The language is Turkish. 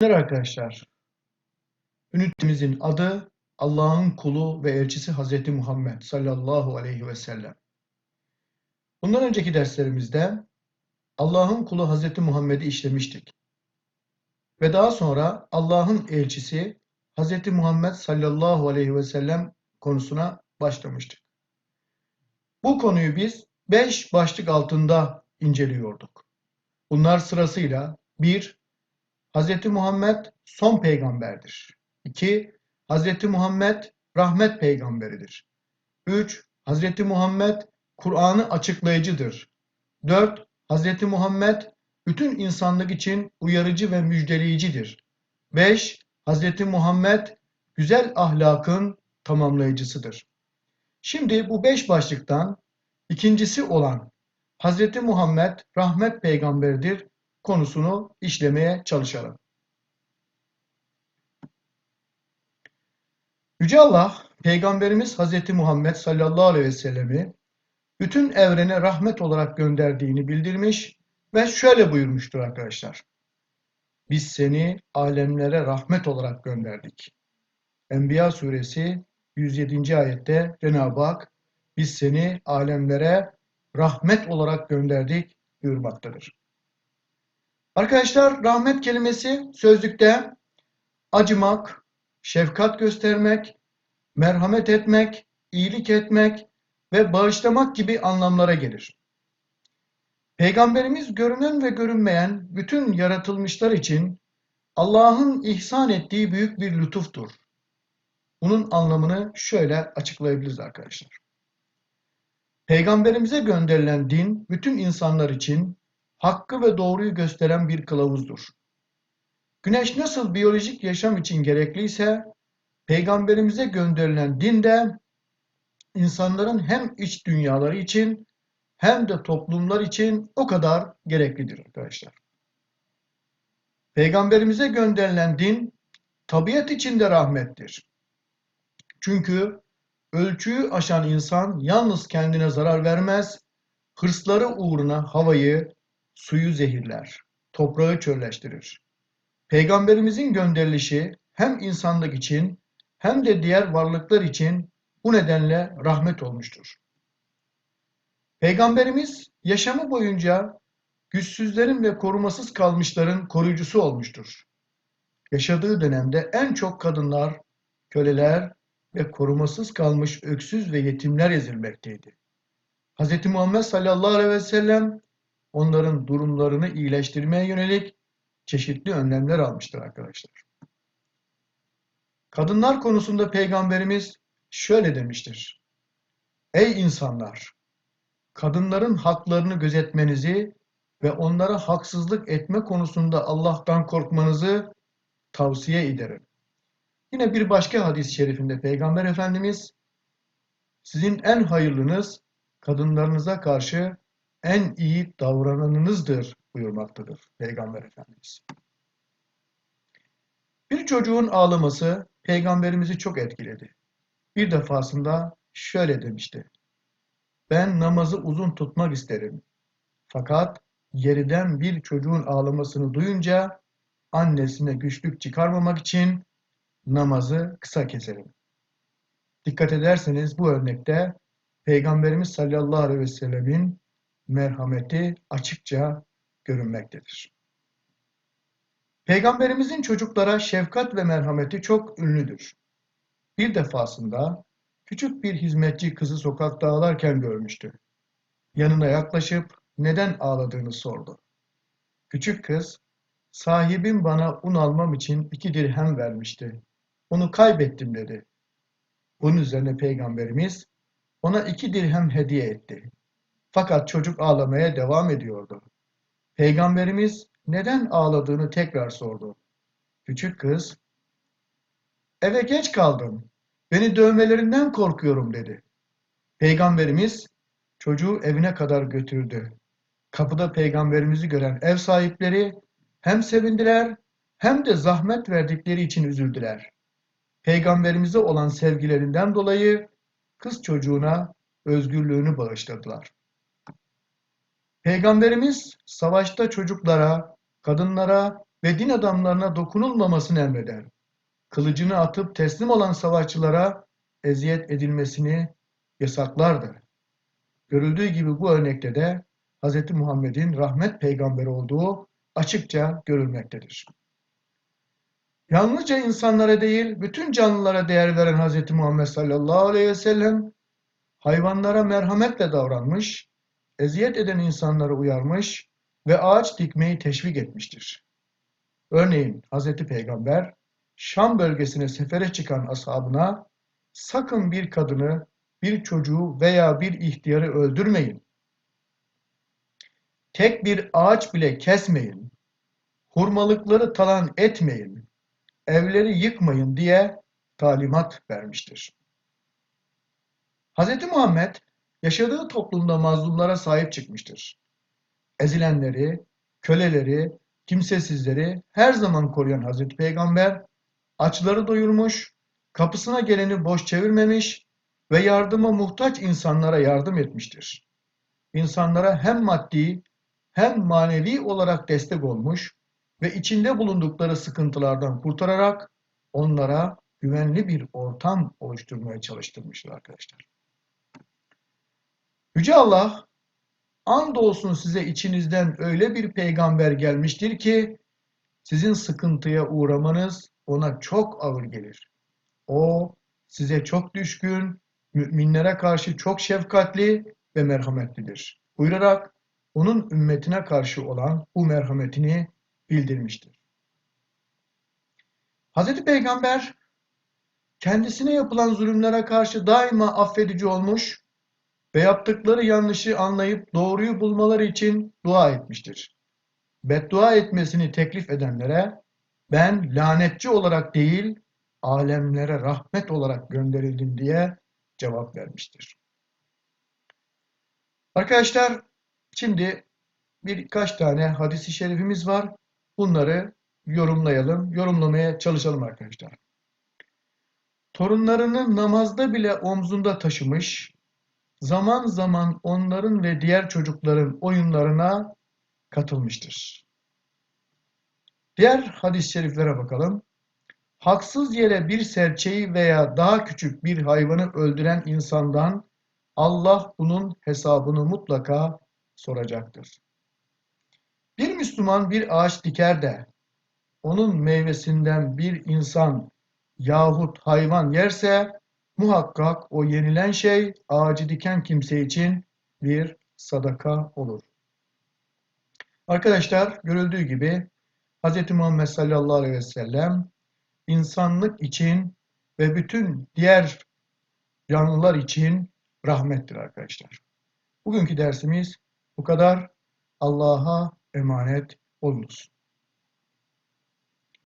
Merhaba arkadaşlar. Ünitemizin adı Allah'ın kulu ve elçisi Hazreti Muhammed sallallahu aleyhi ve sellem. Bundan önceki derslerimizde Allah'ın kulu Hazreti Muhammed'i işlemiştik. Ve daha sonra Allah'ın elçisi Hazreti Muhammed sallallahu aleyhi ve sellem konusuna başlamıştık. Bu konuyu biz beş başlık altında inceliyorduk. Bunlar sırasıyla 1. Hz. Muhammed son peygamberdir. 2. Hz. Muhammed rahmet peygamberidir. 3. Hz. Muhammed Kur'an'ı açıklayıcıdır. 4. Hz. Muhammed bütün insanlık için uyarıcı ve müjdeleyicidir. 5. Hz. Muhammed güzel ahlakın tamamlayıcısıdır. Şimdi bu beş başlıktan ikincisi olan Hz. Muhammed rahmet peygamberidir konusunu işlemeye çalışalım. Yüce Allah, Peygamberimiz Hz. Muhammed sallallahu aleyhi ve sellemi bütün evrene rahmet olarak gönderdiğini bildirmiş ve şöyle buyurmuştur arkadaşlar. Biz seni alemlere rahmet olarak gönderdik. Enbiya suresi 107. ayette Cenab-ı Hak biz seni alemlere rahmet olarak gönderdik buyurmaktadır. Arkadaşlar rahmet kelimesi sözlükte acımak, şefkat göstermek, merhamet etmek, iyilik etmek ve bağışlamak gibi anlamlara gelir. Peygamberimiz görünen ve görünmeyen bütün yaratılmışlar için Allah'ın ihsan ettiği büyük bir lütuftur. Bunun anlamını şöyle açıklayabiliriz arkadaşlar. Peygamberimize gönderilen din bütün insanlar için hakkı ve doğruyu gösteren bir kılavuzdur. Güneş nasıl biyolojik yaşam için gerekliyse, peygamberimize gönderilen din de insanların hem iç dünyaları için hem de toplumlar için o kadar gereklidir arkadaşlar. Peygamberimize gönderilen din tabiat içinde rahmettir. Çünkü ölçüyü aşan insan yalnız kendine zarar vermez, hırsları uğruna havayı, suyu zehirler, toprağı çölleştirir. Peygamberimizin gönderilişi hem insanlık için hem de diğer varlıklar için bu nedenle rahmet olmuştur. Peygamberimiz yaşamı boyunca güçsüzlerin ve korumasız kalmışların koruyucusu olmuştur. Yaşadığı dönemde en çok kadınlar, köleler ve korumasız kalmış öksüz ve yetimler ezilmekteydi. Hz. Muhammed sallallahu aleyhi ve sellem onların durumlarını iyileştirmeye yönelik çeşitli önlemler almıştır arkadaşlar. Kadınlar konusunda Peygamberimiz şöyle demiştir. Ey insanlar! Kadınların haklarını gözetmenizi ve onlara haksızlık etme konusunda Allah'tan korkmanızı tavsiye ederim. Yine bir başka hadis-i şerifinde Peygamber Efendimiz sizin en hayırlınız kadınlarınıza karşı en iyi davrananınızdır buyurmaktadır Peygamber Efendimiz. Bir çocuğun ağlaması Peygamberimizi çok etkiledi. Bir defasında şöyle demişti. Ben namazı uzun tutmak isterim. Fakat yeriden bir çocuğun ağlamasını duyunca annesine güçlük çıkarmamak için namazı kısa keserim. Dikkat ederseniz bu örnekte Peygamberimiz sallallahu aleyhi ve sellemin merhameti açıkça görünmektedir. Peygamberimizin çocuklara şefkat ve merhameti çok ünlüdür. Bir defasında küçük bir hizmetçi kızı sokakta ağlarken görmüştü. Yanına yaklaşıp neden ağladığını sordu. Küçük kız, sahibim bana un almam için iki dirhem vermişti. Onu kaybettim dedi. Bunun üzerine Peygamberimiz ona iki dirhem hediye etti. Fakat çocuk ağlamaya devam ediyordu. Peygamberimiz neden ağladığını tekrar sordu. Küçük kız, eve geç kaldım, beni dövmelerinden korkuyorum dedi. Peygamberimiz çocuğu evine kadar götürdü. Kapıda peygamberimizi gören ev sahipleri hem sevindiler hem de zahmet verdikleri için üzüldüler. Peygamberimize olan sevgilerinden dolayı kız çocuğuna özgürlüğünü bağışladılar. Peygamberimiz savaşta çocuklara, kadınlara ve din adamlarına dokunulmamasını emreder. Kılıcını atıp teslim olan savaşçılara eziyet edilmesini yasaklardı. Görüldüğü gibi bu örnekte de Hz. Muhammed'in rahmet peygamberi olduğu açıkça görülmektedir. Yalnızca insanlara değil, bütün canlılara değer veren Hz. Muhammed sallallahu aleyhi ve sellem hayvanlara merhametle davranmış, eziyet eden insanları uyarmış ve ağaç dikmeyi teşvik etmiştir. Örneğin Hz. Peygamber Şam bölgesine sefere çıkan ashabına sakın bir kadını, bir çocuğu veya bir ihtiyarı öldürmeyin. Tek bir ağaç bile kesmeyin. Hurmalıkları talan etmeyin. Evleri yıkmayın diye talimat vermiştir. Hz. Muhammed yaşadığı toplumda mazlumlara sahip çıkmıştır. Ezilenleri, köleleri, kimsesizleri her zaman koruyan Hazreti Peygamber açları doyurmuş, kapısına geleni boş çevirmemiş ve yardıma muhtaç insanlara yardım etmiştir. İnsanlara hem maddi hem manevi olarak destek olmuş ve içinde bulundukları sıkıntılardan kurtararak onlara güvenli bir ortam oluşturmaya çalıştırmıştır arkadaşlar. Yüce Allah andolsun size içinizden öyle bir peygamber gelmiştir ki sizin sıkıntıya uğramanız ona çok ağır gelir. O size çok düşkün, müminlere karşı çok şefkatli ve merhametlidir. Buyurarak onun ümmetine karşı olan bu merhametini bildirmiştir. Hz. Peygamber kendisine yapılan zulümlere karşı daima affedici olmuş ve yaptıkları yanlışı anlayıp doğruyu bulmaları için dua etmiştir. Beddua etmesini teklif edenlere ben lanetçi olarak değil alemlere rahmet olarak gönderildim diye cevap vermiştir. Arkadaşlar şimdi birkaç tane hadisi şerifimiz var. Bunları yorumlayalım, yorumlamaya çalışalım arkadaşlar. Torunlarını namazda bile omzunda taşımış, zaman zaman onların ve diğer çocukların oyunlarına katılmıştır. Diğer hadis-i şeriflere bakalım. Haksız yere bir serçeyi veya daha küçük bir hayvanı öldüren insandan Allah bunun hesabını mutlaka soracaktır. Bir Müslüman bir ağaç diker de onun meyvesinden bir insan yahut hayvan yerse muhakkak o yenilen şey ağacı diken kimse için bir sadaka olur. Arkadaşlar görüldüğü gibi Hz. Muhammed sallallahu aleyhi ve sellem insanlık için ve bütün diğer canlılar için rahmettir arkadaşlar. Bugünkü dersimiz bu kadar. Allah'a emanet olunuz.